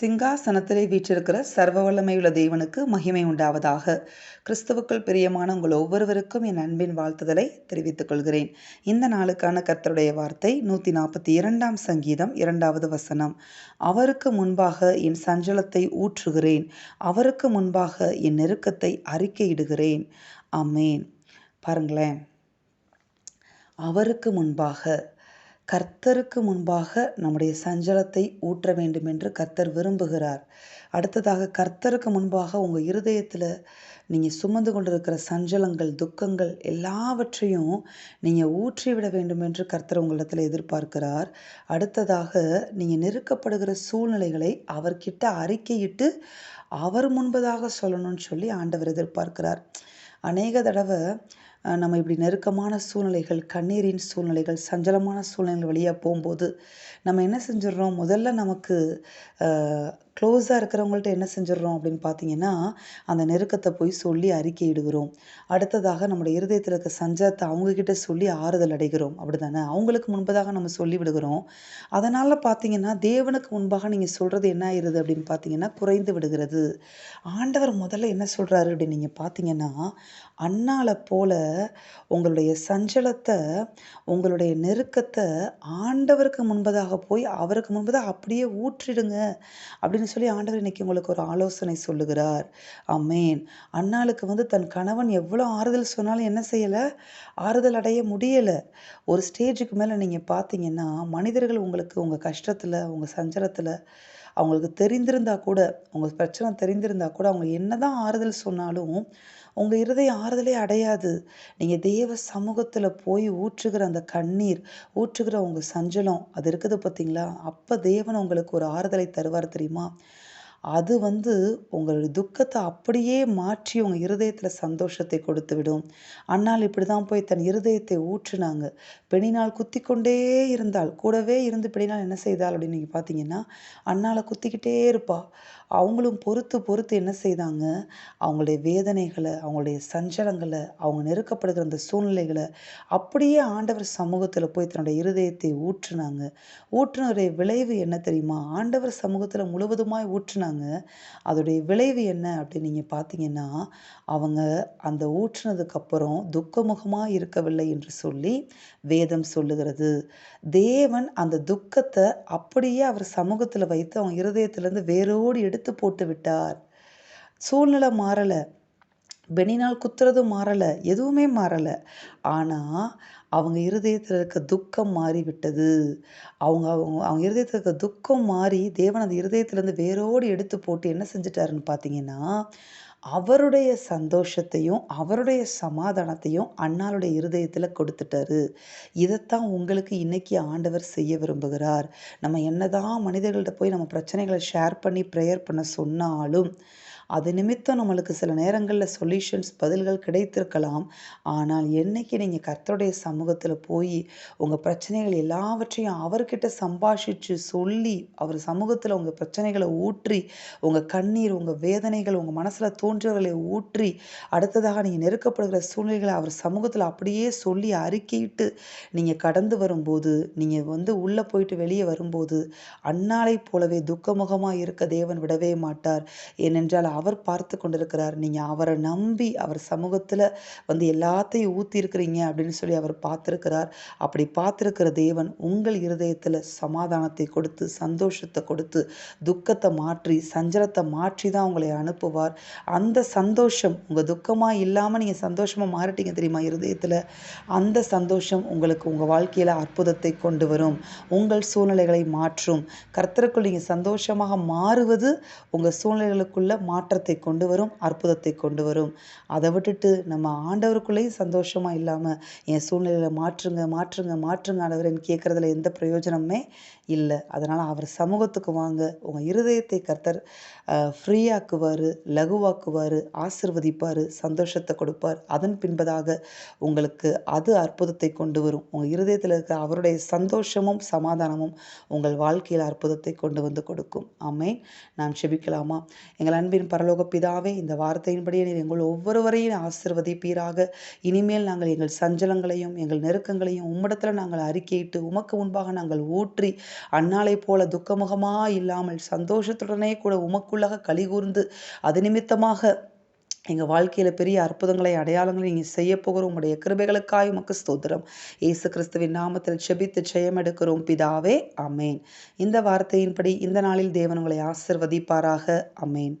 சிங்காசனத்திலே வீற்றிருக்கிற சர்வ வல்லமையுள்ள தேவனுக்கு மகிமை உண்டாவதாக. கிறிஸ்துவுக்குள் பிரியமான உங்கள் ஒவ்வொருவருக்கும் என் அன்பின் வாழ்த்துதலை தெரிவித்துக் கொள்கிறேன். இந்த நாளுக்கான கர்த்தருடைய வார்த்தை நூற்றி நாற்பத்தி இரண்டாம் சங்கீதம் இரண்டாவது வசனம். அவருக்கு முன்பாக என் சஞ்சலத்தை ஊற்றுகிறேன். அவருக்கு முன்பாக என் நெருக்கத்தை அறிக்கையிடுகிறேன். அமேன் பாருங்களேன். அவருக்கு முன்பாக கர்த்தருக்கு முன்பாக நம்முடைய சஞ்சலத்தை ஊற்ற வேண்டும் என்று கர்த்தர் விரும்புகிறார். அடுத்ததாக கர்த்தருக்கு முன்பாக உங்கள் இருதயத்தில் நீங்கள் சுமந்து கொண்டிருக்கிற சஞ்சலங்கள் துக்கங்கள் எல்லாவற்றையும் நீங்கள் ஊற்றிவிட வேண்டும் என்று கர்த்தர் உங்களிடத்தில் எதிர்பார்க்கிறார். அடுத்ததாக நீங்கள் நெருக்கப்படுகிற சூழ்நிலைகளை அவர்கிட்ட அறிக்கையிட்டு அவர் முன்பதாக சொல்லணும்னு சொல்லி ஆண்டவர் எதிர்பார்க்கிறார். அநேக தடவை நம்ம இப்படி நெருக்கமான சூழ்நிலைகள் கண்ணீரின் சூழ்நிலைகள் சஞ்சலமான சூழ்நிலைகள் வழியாக போகும்போது நம்ம என்ன செஞ்சிடுறோம்? முதல்ல நமக்கு க்ளோஸாக இருக்கிறவங்கள்ட்ட என்ன செஞ்சிடறோம் அப்படின்னு பார்த்தீங்கன்னா அந்த நெருக்கத்தை போய் சொல்லி அறிக்கையிடுகிறோம். அடுத்ததாக நம்முடைய இருதயத்தில் இருக்க சஞ்சலத்தை அவங்கக்கிட்ட சொல்லி ஆறுதல் அடைகிறோம். அப்படி தானே அவங்களுக்கு முன்பதாக நம்ம சொல்லி விடுகிறோம். அதனால் பார்த்தீங்கன்னா தேவனுக்கு முன்பாக நீங்கள் சொல்கிறது என்ன ஆயிடுது அப்படின்னு பார்த்தீங்கன்னா குறைந்து விடுகிறது. ஆண்டவர் முதல்ல என்ன சொல்கிறாரு அப்படின்னு நீங்கள் பார்த்தீங்கன்னா அண்ணாவை போல உங்களுடைய சஞ்சலத்தை உங்களுடைய நெருக்கத்தை ஆண்டவருக்கு முன்பதாக போய் அவருக்கு முன்பதாக அப்படியே ஊற்றிடுங்க அப்படின்னு அப்படின்னு சொல்லி ஆண்டவர் இன்னைக்கு உங்களுக்கு ஒரு ஆலோசனை சொல்லுகிறார். அம்மேன் அண்ணாளுக்கு வந்து தன் கணவன் எவ்வளோ ஆறுதல் சொன்னாலும் என்ன செய்யலை? ஆறுதல் அடைய முடியலை. ஒரு ஸ்டேஜுக்கு மேலே நீங்கள் பார்த்தீங்கன்னா மனிதர்கள் உங்களுக்கு உங்கள் கஷ்டத்தில் உங்கள் சஞ்சலத்தில் அவங்களுக்கு தெரிந்திருந்தால் கூட உங்களுக்கு பிரச்சனை தெரிந்திருந்தால் கூட அவங்க என்ன தான் ஆறுதல் சொன்னாலும் உங்கள் இருதயம் ஆறுதலே அடையாது. நீங்கள் தேவ சமூகத்தில் போய் ஊற்றுகிற அந்த கண்ணீர் ஊற்றுகிற உங்கள் சஞ்சலம் அது இருக்குது பார்த்தீங்களா அப்போ தேவன் உங்களுக்கு ஒரு ஆறுதலை தருவார் தெரியுமா? அது வந்து உங்களுடைய துக்கத்தை அப்படியே மாற்றி உங்கள் இருதயத்தில் சந்தோஷத்தை கொடுத்து விடும். அண்ணால் இப்படி தான் போய் தன் இருதயத்தை ஊற்றுனாங்க. பெணினால் குத்தி கொண்டே இருந்தால் கூடவே இருந்து பெணினால் என்ன செய்தால் அப்படின்னு நீங்கள் பார்த்தீங்கன்னா அன்னால் குத்திக்கிட்டே இருப்பாள் அவங்களும் பொறுத்து பொறுத்து என்ன செய்தாங்க? அவங்களுடைய வேதனைகளை அவங்களுடைய சஞ்சலங்களை அவங்க நெருக்கப்படுகிற அந்த சூழ்நிலைகளை அப்படியே ஆண்டவர் சமூகத்தில் போய் தன்னுடைய இருதயத்தை ஊற்றுனாங்க. ஊற்றுனருடைய விளைவு என்ன தெரியுமா? ஆண்டவர் சமூகத்தில் முழுவதுமாய் ஊற்றுனாங்க. அதோடைய விளைவு என்ன அப்படின்னு நீங்கள் பார்த்தீங்கன்னா அவங்க அந்த ஊற்றுனதுக்கப்புறம் துக்கமுகமாக இருக்கவில்லை என்று சொல்லி வேதம் சொல்லுகிறது. தேவன் அந்த துக்கத்தை அப்படியே அவர் சமூகத்தில் வைத்து அவங்க இருதயத்திலேருந்து வேரோடு எடுத்து போட்டு விட்டார். சூழ்நிலை மாறலை. பெனினால் குத்துறதும் மாறலை. எதுவுமே மாறலை. ஆனால் அவங்க இருதயத்தில் இருக்க துக்கம் மாறிவிட்டது. அவங்க அவங்க அவங்க இருதயத்தில் இருக்க துக்கம் மாறி தேவன் அந்த இருதயத்திலேருந்து வேரோடு எடுத்து போட்டு என்ன செஞ்சிட்டாருன்னு பார்த்தீங்கன்னா அவருடைய சந்தோஷத்தையும் அவருடைய சமாதானத்தையும் அண்ணாளுடைய இருதயத்தில் கொடுத்துட்டாரு. இதைத்தான் உங்களுக்கு இன்னைக்கு ஆண்டவர் செய்ய விரும்புகிறார். நம்ம என்னதான் மனிதர்கள்ட்ட போய் நம்ம பிரச்சனைகளை ஷேர் பண்ணி ப்ரேயர் பண்ண சொன்னாலும் அது நிமித்தம் நம்மளுக்கு சில நேரங்களில் சொல்யூஷன்ஸ் பதில்கள் கிடைத்திருக்கலாம். ஆனால் என்னைக்கு நீங்கள் கர்த்தருடைய சமூகத்தில் போய் உங்கள் பிரச்சனைகள் எல்லாவற்றையும் அவர்கிட்ட சம்பாஷித்து சொல்லி அவர் சமூகத்தில் உங்கள் பிரச்சனைகளை ஊற்றி உங்கள் கண்ணீர் உங்கள் வேதனைகள் உங்கள் மனசில் தோன்றவர்களை ஊற்றி அடுத்ததாக நீங்கள் நெருக்கப்படுகிற சூழ்நிலைகளை அவர் சமூகத்தில் அப்படியே சொல்லி அறிக்கையிட்டு நீங்கள் கடந்து வரும்போது நீங்கள் வந்து உள்ளே போயிட்டு வெளியே வரும்போது அன்னாலை போலவே துக்கமுகமாக இருக்க தேவன் விடவே மாட்டார். ஏனென்றால் அவர் பார்த்து கொண்டிருக்கிறார். நீங்கள் அவரை நம்பி அவர் சமூகத்தில் வந்து எல்லாத்தையும் ஊற்றிருக்கிறீங்க அப்படின்னு சொல்லி அவர் பார்த்துருக்கிறார். அப்படி பார்த்துருக்கிற தேவன் உங்கள் இருதயத்தில் சமாதானத்தை கொடுத்து சந்தோஷத்தை கொடுத்து துக்கத்தை மாற்றி சஞ்சலத்தை மாற்றி தான் உங்களை அனுப்புவார். அந்த சந்தோஷம் உங்கள் துக்கமாக இல்லாமல் நீங்கள் சந்தோஷமாக மாறிட்டீங்க தெரியுமா இருதயத்தில்? அந்த சந்தோஷம் உங்களுக்கு உங்கள் வாழ்க்கையில் அற்புதத்தை கொண்டு வரும். உங்கள் சூழ்நிலைகளை மாற்றும். கர்த்தருக்குள் நீங்கள் சந்தோஷமாக மாறுவது உங்கள் சூழ்நிலைகளுக்குள்ள மாற்ற மாற்றத்தை கொண்டு வரும் அற்புதத்தை கொண்டு வரும். அதை விட்டுட்டு நம்ம ஆண்டவருக்குள்ளேயும் சந்தோஷமாக இல்லாமல் என் சூழ்நிலையில் மாற்றுங்க மாற்றுங்க மாற்றுங்க ஆண்டவரேன்னு கேட்குறதுல எந்த பிரயோஜனமே இல்லை. அதனால் அவர் சமூகத்துக்கு வாங்க. உங்கள் இருதயத்தை கர்த்தர் ஃப்ரீயாக்குவார் லகுவாக்குவார் ஆசிர்வதிப்பார் சந்தோஷத்தை கொடுப்பார். அதன் பின்பதாக உங்களுக்கு அது அற்புதத்தை கொண்டு வரும். உங்கள் இருதயத்தில் இருக்க அவருடைய சந்தோஷமும் சமாதானமும் உங்கள் வாழ்க்கையில் அற்புதத்தை கொண்டு வந்து கொடுக்கும். ஆமேன். நாம் செபிக்கலாமா? எங்கள் அன்பின் பரலோக பிதாவே இந்த வார்த்தையின்படி நீர் எங்கள் ஒவ்வொருவரையும் ஆசிர்வதிப்பீராக. இனிமேல் நாங்கள் எங்கள் சஞ்சலங்களையும் எங்கள் நெருக்கங்களையும் உம்மிடத்தில் நாங்கள் அறிக்கையிட்டு உமக்கு முன்பாக நாங்கள் ஊற்றி அன்னாலை போல துக்கமுகமாக இல்லாமல் சந்தோஷத்துடனே கூட உமக்குள்ளாக கலிகூர்ந்து அது நிமித்தமாக எங்கள் வாழ்க்கையில் பெரிய அற்புதங்களை அடையாளங்களை நீங்கள் செய்ய போகிறோம் உங்களுடைய கிருபைகளுக்காய் உமக்கு ஸ்தோத்திரம். இயேசு கிறிஸ்துவின் நாமத்தில் செபித்து ஜெயம் எடுக்கிறோம். பிதாவே அமேன் இந்த வார்த்தையின்படி இந்த நாளில் தேவன் உங்களை ஆசிர்வதிப்பாராக. அமேன்